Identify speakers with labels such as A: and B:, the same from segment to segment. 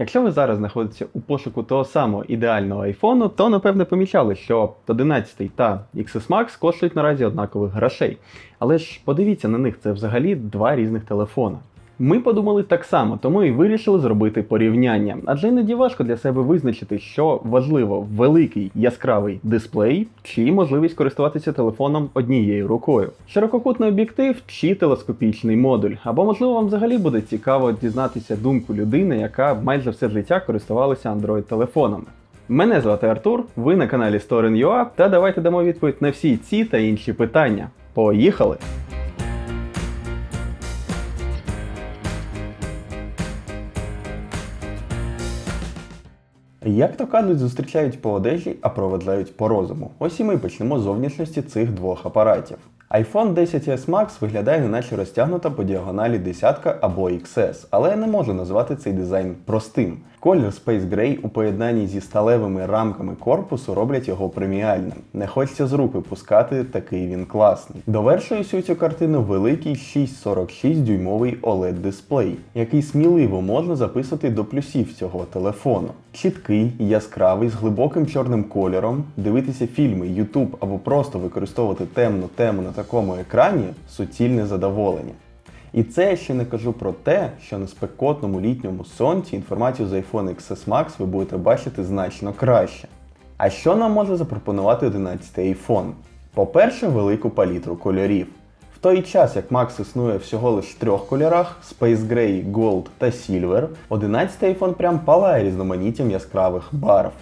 A: Якщо ви зараз знаходитеся у пошуку того самого ідеального айфону, то напевне помічали, що 11 та XS Max коштують наразі однакових грошей. Але ж подивіться на них, це взагалі два різних телефона. Ми подумали так само, тому і вирішили зробити порівняння. Адже іноді важко для себе визначити, що важливо великий яскравий дисплей чи можливість користуватися телефоном однією рукою, ширококутний об'єктив чи телескопічний модуль. Або можливо вам взагалі буде цікаво дізнатися думку людини, яка майже все життя користувалася Android телефонами. Мене звати Артур, ви на каналі Storen.ua, та давайте дамо відповідь на всі ці та інші питання. Поїхали! Як то кажуть, зустрічають по одежі, а проведжають по розуму. Ось і ми почнемо з зовнішності цих двох апаратів. iPhone 10s Max виглядає неначе розтягнута по діагоналі десятка або XS, але я не можу назвати цей дизайн простим. Колір Space Gray у поєднанні зі сталевими рамками корпусу роблять його преміальним. Не хочеться з руки пускати, такий він класний. Довершує всю цю картину великий 6,46 дюймовий OLED дисплей, який сміливо можна записати до плюсів цього телефону. Чіткий, яскравий, з глибоким чорним кольором, дивитися фільми, YouTube або просто використовувати темну тему на такому екрані суцільне задоволення. І це я ще не кажу про те, що на спекотному літньому сонці інформацію з iPhone XS Max ви будете бачити значно краще. А що нам може запропонувати 11 iPhone? По-перше, велику палітру кольорів. В той час, як Max існує всього лише в трьох кольорах Space Gray, Gold та Silver, 11 iPhone прям палає різноманіттям яскравих барв.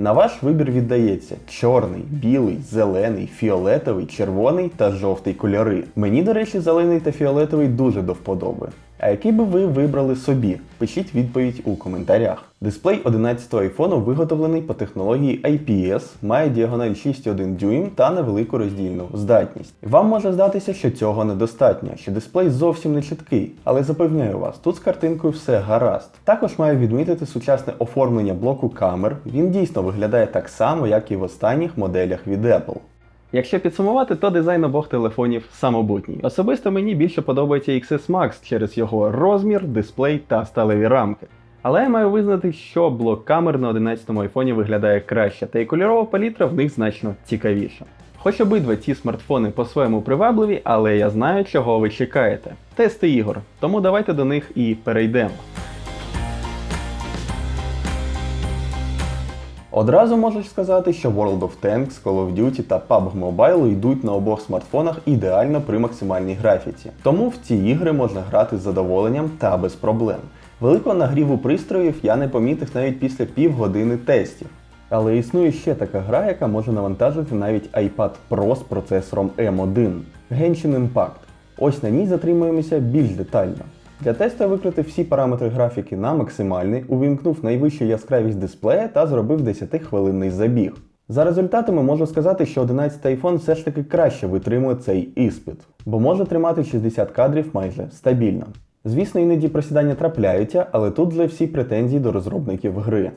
A: На ваш вибір віддається чорний, білий, зелений, фіолетовий, червоний та жовтий кольори. Мені, до речі, зелений та фіолетовий дуже до вподоби. А який би ви вибрали собі? Пишіть відповідь у коментарях. Дисплей 11 айфону виготовлений по технології IPS, має діагональ 6,1 дюйм та невелику роздільну здатність. Вам може здатися, що цього недостатньо, що дисплей зовсім не чіткий, але запевняю вас, тут з картинкою все гаразд. Також маю відмітити сучасне оформлення блоку камер. Він дійсно виглядає так само, як і в останніх моделях від Apple. Якщо підсумувати, то дизайн обох телефонів самобутній. Особисто мені більше подобається XS Max через його розмір, дисплей та сталеві рамки. Але я маю визнати, що блок камер на 11-му айфоні виглядає краще, та й кольорова палітра в них значно цікавіша. Хоч обидва ці смартфони по-своєму привабливі, але я знаю, чого ви чекаєте. Тести ігор, тому давайте до них і перейдемо. Одразу можу сказати, що World of Tanks, Call of Duty та PUBG Mobile йдуть на обох смартфонах ідеально при максимальній графіці. Тому в ці ігри можна грати з задоволенням та без проблем. Великого нагріву пристроїв я не помітив навіть після півгодини тестів. Але існує ще така гра, яка може навантажити навіть iPad Pro з процесором M1 Genshin Impact. Ось на ній затримуємося більш детально. Для тесту я викрутив всі параметри графіки на максимальний, увімкнув найвищу яскравість дисплея та зробив 10-хвилинний забіг. За результатами можу сказати, що 11 iPhone все ж таки краще витримує цей іспит, бо може тримати 60 кадрів майже стабільно. Звісно, іноді просідання трапляються, але тут вже всі претензії до розробників гри.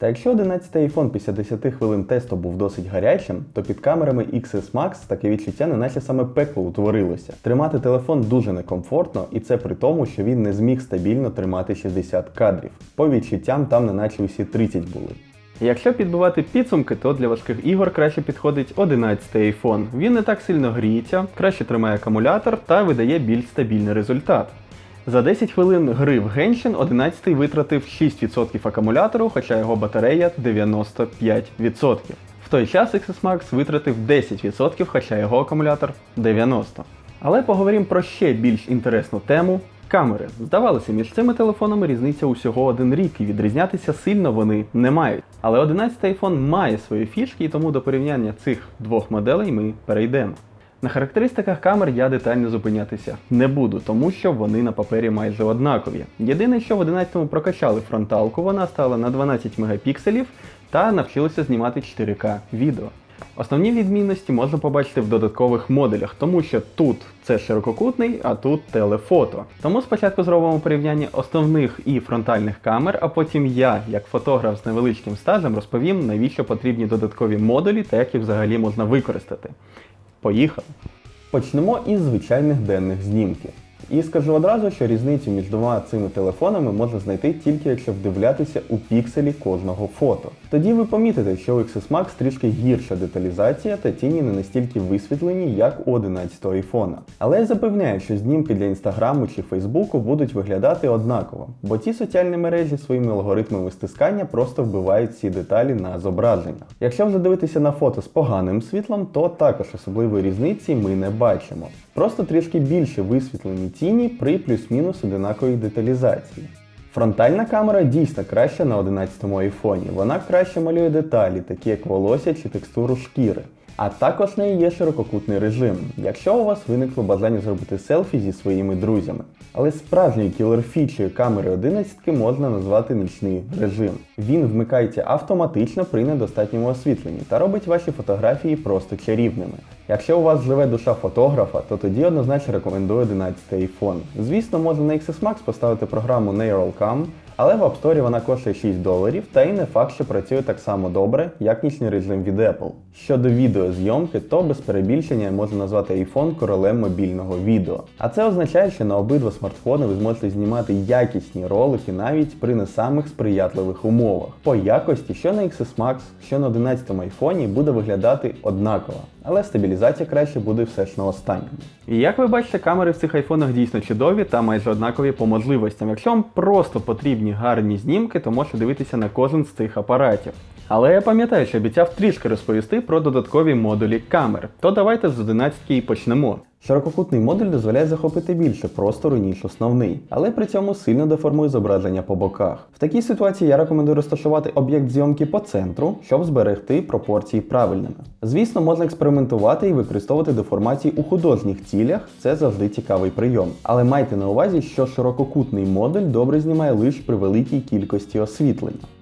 A: Та якщо 11 iPhone після 10 хвилин тесту був досить гарячим, то під камерами XS Max таке відчуття, неначе саме пекло утворилося. Тримати телефон дуже некомфортно, і це при тому, що він не зміг стабільно тримати 60 кадрів. По відчуттям там неначе усі 30 були. Якщо підбивати підсумки, то для важких ігор краще підходить 11 iPhone. Він не так сильно гріється, краще тримає акумулятор та видає більш стабільний результат. За 10 хвилин гри в Genshin 11 витратив 6% акумулятору, хоча його батарея 95%. В той час XS Max витратив 10%, хоча його акумулятор 90%. Але поговоримо про ще більш інтересну тему камери. Здавалося, між цими телефонами різниця усього один рік, і відрізнятися сильно вони не мають. Але 11 iPhone має свої фішки, і тому до порівняння цих двох моделей ми перейдемо. На характеристиках камер я детально зупинятися не буду, тому що вони на папері майже однакові. Єдине, що в 11-му прокачали фронталку, вона стала на 12 мегапікселів та навчилася знімати 4К відео. Основні відмінності можна побачити в додаткових моделях, тому що тут це ширококутний, а тут телефото. Тому спочатку зробимо порівняння основних і фронтальних камер, а потім я, як фотограф з невеличким стажем, розповім, навіщо потрібні додаткові модулі та як їх взагалі можна використати. Поїхали! Почнемо із звичайних денних знімків. І скажу одразу, що різницю між двома цими телефонами можна знайти тільки якщо вдивлятися у пікселі кожного фото. Тоді ви помітите, що у XS Max трішки гірша деталізація та тіні не настільки висвітлені, як у 11 айфона. Але я запевняю, що знімки для інстаграму чи фейсбуку будуть виглядати однаково, бо ці соціальні мережі своїми алгоритмами стискання просто вбивають ці деталі на зображеннях. Якщо вже дивитися на фото з поганим світлом, то також особливої різниці ми не бачимо. Просто трішки більше висвітлені тіні при плюс-мінус одинаковій деталізації. Фронтальна камера дійсно краща на 11-му айфоні. Вона краще малює деталі, такі як волосся чи текстуру шкіри. А також неї є ширококутний режим, якщо у вас виникло бажання зробити селфі зі своїми друзями. Але справжньою кілер-фічею камери 11 можна назвати нічний режим. Він вмикається автоматично при недостатньому освітленні та робить ваші фотографії просто чарівними. Якщо у вас живе душа фотографа, то тоді однозначно рекомендую 11 iPhone. Звісно, можна на XS Max поставити програму Neural Cam, але в App Store вона коштує 6 доларів, та й не факт, що працює так само добре, як нічний режим від Apple. Щодо відеозйомки, то без перебільшення можна назвати iPhone королем мобільного відео. А це означає, що на обидва смартфони ви зможете знімати якісні ролики навіть при не самих сприятливих умовах. По якості, що на XS Max, що на 11 айфоні буде виглядати однаково, але стабілізація краще буде все ж на останньому. І як ви бачите, камери в цих айфонах дійсно чудові та майже однакові по можливостям. Якщо вам просто потрібні гарні знімки, то можете дивитися на кожен з цих апаратів. Але я пам'ятаю, що обіцяв трішки розповісти про додаткові модулі камер. То давайте з 11 і почнемо. Ширококутний модуль дозволяє захопити більше простору, ніж основний, але при цьому сильно деформує зображення по боках. В такій ситуації я рекомендую розташувати об'єкт зйомки по центру, щоб зберегти пропорції правильними. Звісно, можна експериментувати і використовувати деформації у художніх цілях, це завжди цікавий прийом. Але майте на увазі, що ширококутний модуль добре знімає лише при великій кількості освітлення.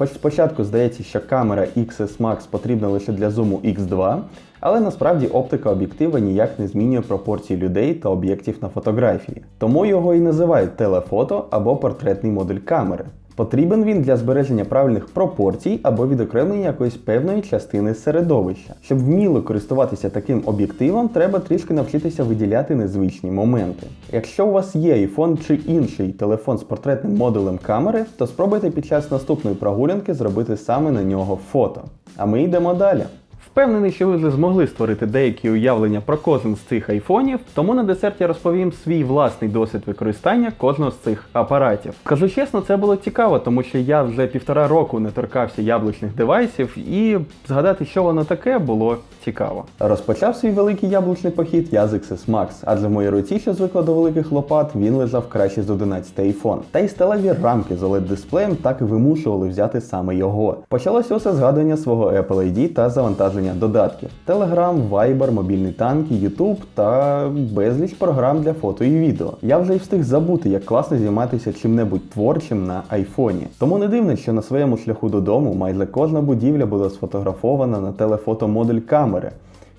A: Хоч спочатку здається, що камера XS Max потрібна лише для зуму X2, але насправді оптика об'єктива ніяк не змінює пропорції людей та об'єктів на фотографії. Тому його і називають телефото або портретний модуль камери. Потрібен він для збереження правильних пропорцій або відокремлення якоїсь певної частини середовища. Щоб вміло користуватися таким об'єктивом, треба трішки навчитися виділяти незвичні моменти. Якщо у вас є iPhone чи інший телефон з портретним модулем камери, то спробуйте під час наступної прогулянки зробити саме на нього фото. А ми йдемо далі. Впевнений, що ви вже змогли створити деякі уявлення про кожен з цих айфонів, тому на десерт я розповім свій власний досвід використання кожного з цих апаратів. Скажу чесно, це було цікаво, тому що я вже півтора року не торкався яблучних девайсів, і згадати, що воно таке, було цікаво. Розпочав свій великий яблучний похід я з XS Max, адже в моїй руці, що звикла до великих лопат, він лежав краще з 11 iPhone. Та й сталеві рамки з oled дисплеєм так і вимушували взяти саме його. Почалося усе згадування свого Apple ID та завантаження додатків: Telegram, Viber, мобільні танки, YouTube та безліч програм для фото і відео. Я вже й встиг забути, як класно займатися чим-небудь творчим на айфоні. Тому не дивно, що на своєму шляху додому майже кожна будівля була сфотографована на телефотомодуль камери.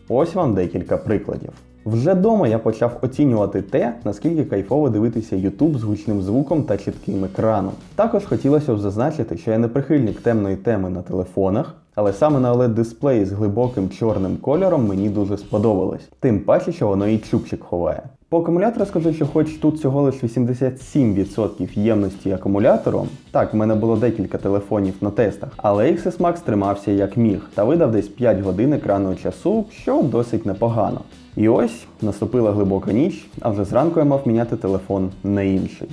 A: Ось вам декілька прикладів. Вже дома я почав оцінювати те, наскільки кайфово дивитися YouTube з гучним звуком та чітким екраном. Також хотілося б зазначити, що я не прихильник темної теми на телефонах, але саме на oled дисплеї з глибоким чорним кольором мені дуже сподобалось. Тим паче, що воно і чубчик ховає. По акумулятору скажу, що хоч тут всього лише 87% ємності акумулятором, так, в мене було декілька телефонів на тестах, але XS Max тримався як міг та видав десь 5 годин екранного часу, що досить непогано. І ось наступила глибока ніч, а вже зранку я мав міняти телефон на інший.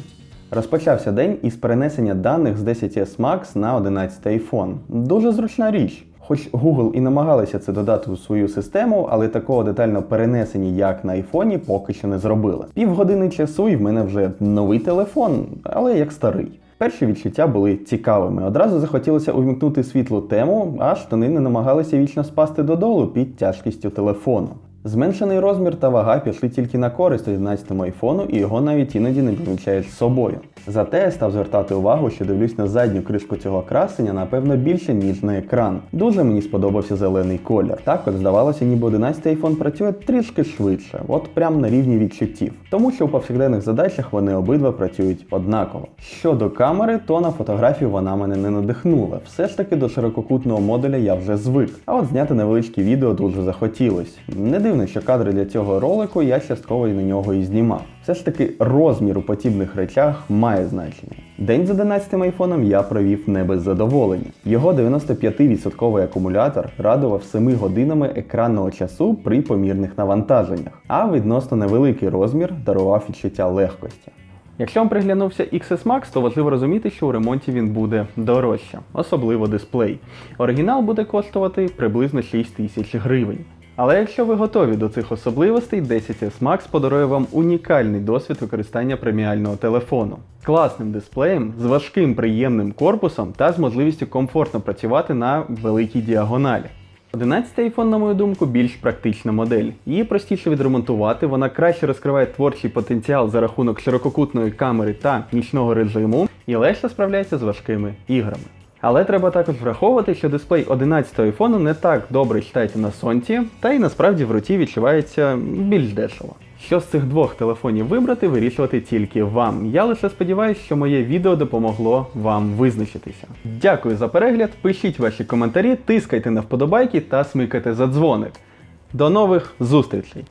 A: Розпочався день із перенесення даних з 10S Max на 11 iPhone. Дуже зручна річ. Хоч Google і намагалися це додати у свою систему, але такого детального перенесення, як на айфоні, поки що не зробили. Півгодини часу і в мене вже новий телефон, але як старий. Перші відчуття були цікавими. Одразу захотілося увімкнути світлу тему, а штани не намагалися вічно спасти додолу під тяжкістю телефону. Зменшений розмір та вага пішли тільки на користь 11 айфону, і його навіть іноді не помічаєш з собою. Зате я став звертати увагу, що дивлюсь на задню кришку цього красення, напевно, більше, ніж на екран. Дуже мені сподобався зелений колір. Також здавалося, ніби 11 iPhone працює трішки швидше, от прям на рівні відчуттів. Тому що у повсякденних задачах вони обидва працюють однаково. Щодо камери, то на фотографію вона мене не надихнула. Все ж таки до ширококутного модуля я вже звик. А от зняти невеличке відео дуже захотілось. Не дивно, що кадри для цього ролику я частково і на нього і знімав. Все ж таки, розмір у подібних речах має значення. День з 11 айфоном я провів не без задоволення. Його 95% акумулятор радував 7 годинами екранного часу при помірних навантаженнях, а відносно невеликий розмір дарував відчуття легкості. Якщо вам приглянувся XS Max, то важливо розуміти, що у ремонті він буде дорожче, особливо дисплей. Оригінал буде коштувати приблизно 6 тисяч гривень. Але якщо ви готові до цих особливостей, 10S Max подарує вам унікальний досвід використання преміального телефону. Класним дисплеєм, з важким приємним корпусом та з можливістю комфортно працювати на великій діагоналі. 11 iPhone, на мою думку, більш практична модель. Її простіше відремонтувати, вона краще розкриває творчий потенціал за рахунок ширококутної камери та нічного режиму і легше справляється з важкими іграми. Але треба також враховувати, що дисплей 11 iPhone не так добре читається на сонці, та й насправді в руці відчувається більш дешево. Що з цих двох телефонів вибрати, вирішувати тільки вам. Я лише сподіваюся, що моє відео допомогло вам визначитися. Дякую за перегляд, пишіть ваші коментарі, тискайте на вподобайки та смикайте за дзвоник. До нових зустрічей!